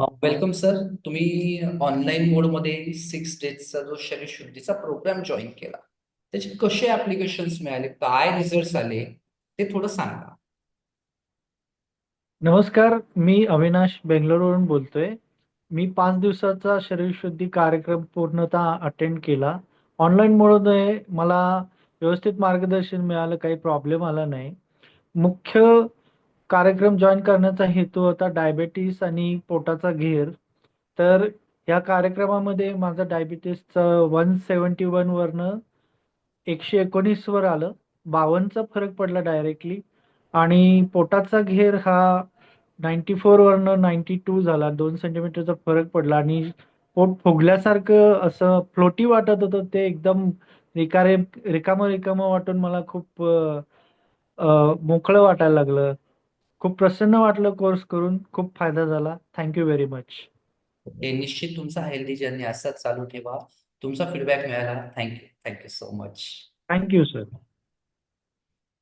Welcome sir तुम्ही online मोडमध्ये six डेजचा जो शरीर शुद्धीचा प्रोग्राम जॉईन केला त्याचे कसे ऍप्लिकेशन्स मिळाले काय रिझल्ट आले ते थोडं सांगा. नमस्कार मी अविनाश बेंगलोरवरून बोलतोय. मी पाच दिवसाचा शरीरशुद्धी कार्यक्रम पूर्णतः अटेंड केला. ऑनलाईन मोडमध्ये मला व्यवस्थित मार्गदर्शन मिळालं काही प्रॉब्लेम आला नाही. मुख्य कार्यक्रम जॉईन करण्याचा हेतू होता डायबेटीस आणि पोटाचा घेर. तर या कार्यक्रमामध्ये माझं डायबिटीसचं वन सेवन्टी वरनं एकशे एकोणीसवर आलं. बावन्नचा फरक पडला डायरेक्टली आणि पोटाचा घेर हा नाईन्टी फोरवरनं नाईन्टी टू झाला. दोन सेंटीमीटरचा फरक पडला. आणि पोट फुगल्यासारखं असं फ्लोटी वाटत होतं. ते एकदम रिकारे रिकामं रिकामं वाटून मला खूप मोकळं वाटायला लागलं. खूप प्रसन्न वाटलं कोर्स करून. खूप फायदा झाला. थँक्यू व्हेरी मच हे निश्चित तुमचा हेल्दी जर्नी असाच चालू ठेवा. तुमचा फीडबॅक मिळाला. Thank you thank you so much thank you sir